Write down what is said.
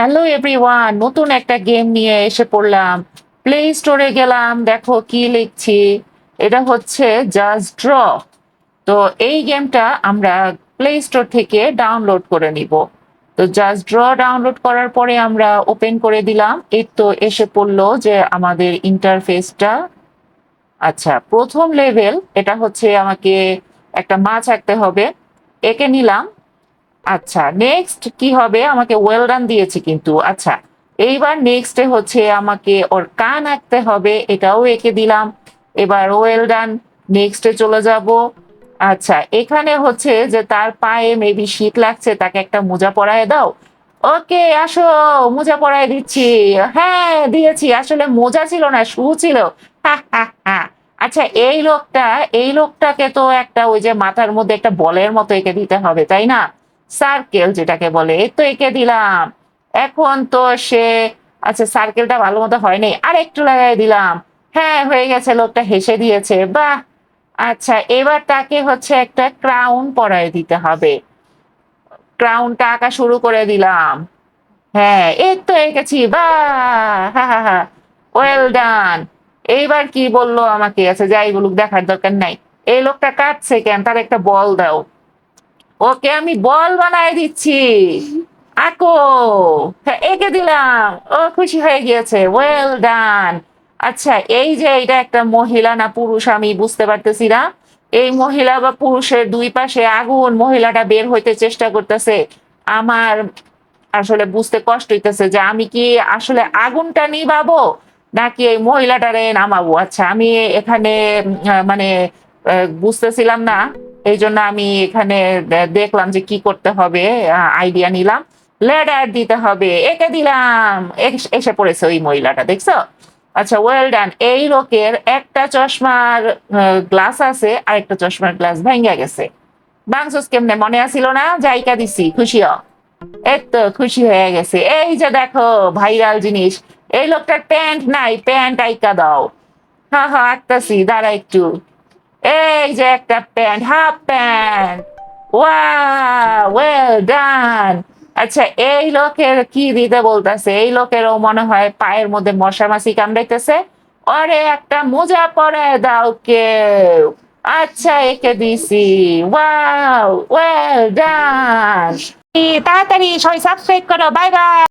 Hello everyone নতুন একটা game নিয়ে এসে পড়লাম। প্লে স্টোরে গেলাম। দেখো কি লিখছি। এটা হচ্ছে জাস্ট ড্র তো এই গেমটা আমরা প্লে স্টোর থেকে ডাউনলোড করে নিব। তো জাস্ট ড্র ডাউনলোড করার পরে আমরা ওপেন করে দিলাম। এই তো এসে পড়ল যে আমাদের ইন্টারফেসটা আচ্ছা প্রথম লেভেল এটা হচ্ছে আমাকে একটা মাছ আঁকতে হবে। এঁকে নিলাম। আচ্ছা নেক্সট কি হবে? আমাকে ওয়েল ডান দিয়েছে কিন্তু। আচ্ছা এইবার নেক্সটে হচ্ছে আমাকে ওর কান আঁকতে হবে, এটাও এঁকে দিলাম। এবার ওয়েল ডান নেক্সটে চলে যাব। আচ্ছা এখানে হচ্ছে যে তার পায়ে মেবি শীত লাগছে, তাকে একটা মোজা পরায় দাও। ওকে, আসো, মোজা পরায় দিচ্ছি। হ্যাঁ দিয়েছি। আসলে মোজা ছিল না, শু ছিল। আচ্ছা এই লোকটা, এই লোকটাকে তো একটা ওই যে মাথার মধ্যে একটা বলের মতো এঁকে দিতে হবে, তাই না? সার্কেল যেটাকে বলে, এই তো এঁকে দিলাম। এখন তো সে আচ্ছা সার্কেলটা ভালো মতো হয়নি আর একটু লাগাই দিলাম। হ্যাঁ হয়ে গেছে, লোকটা হেসে দিয়েছে। বাহ! আচ্ছা এবার তাকে হচ্ছে একটা ক্রাউন পরায় দিতে হবে। ক্রাউনটা আঁকা শুরু করে দিলাম। হ্যাঁ এই তো এঁকেছি বাহ! হা হা হা ওয়েল ডান এইবার কি বলল আমাকে? আচ্ছা যাই বলুক, দেখার দরকার নাই। এই লোকটা কাটছে কেন? তার একটা বল দাও। ওকে আমি বল বানায় দিচ্ছি। আকো হ্যাঁ এঁকে দিলাম। ও খুশি হয়ে গিয়েছে। ওয়েল ডান আচ্ছা এই যে এটা একটা মহিলা না পুরুষ আমি বুঝতে পারতেছি না। এই মহিলা বা পুরুষের দুই পাশে আগুন, মহিলাটা বের হইতে চেষ্টা করতেছে। আমার আসলে বুঝতে কষ্ট হইতেছে যে আমি কি আসলে আগুনটা নিবাবো নাকি এই মহিলাটারে নামাবো? আচ্ছা আমি এখানে মানে বুঝতেছিলাম না। এই জন্য আমি এখানে দেখলাম যে কি করতে হবে আইডিয়া নিলাম। লেডার দিতে হবে, একে দিলাম। এসে পড়েছে ওই মহিলাটা, দেখছ? আচ্ছা ওয়েল ডান এই লোকের একটা চশমার গ্লাস আছে আর একটা চশমার গ্লাস ভেঙে গেছে। বাংসুস কেমনে মনে আসিল না? জায়গা দিছি, খুশি হ। তো খুশি হয়ে গেছে। এই যে দেখো ভাইরাল জিনিস। এই লোকটার প্যান্ট নাই, প্যান্ট আইকা দাও। হ্যাঁ হ্যাঁ আঁকতাছি, দাঁড়া একটু। এই যে একটা প্যান্ট হাফ প্যান্ট ওয়া ওয়েল ডান আচ্ছা এই লোকের কি দিতে বলতেছে? এই লোকেরও মনে হয় পায়ের মধ্যে মশা মাছি কামড়াইতেছে। ওরে একটা মোজা পরে দাও কেউ। আচ্ছা একে দিছি। ওয়াও ওয়েল ডান তাড়াতাড়ি সবাই সাবস্ক্রাইব করো। Bye bye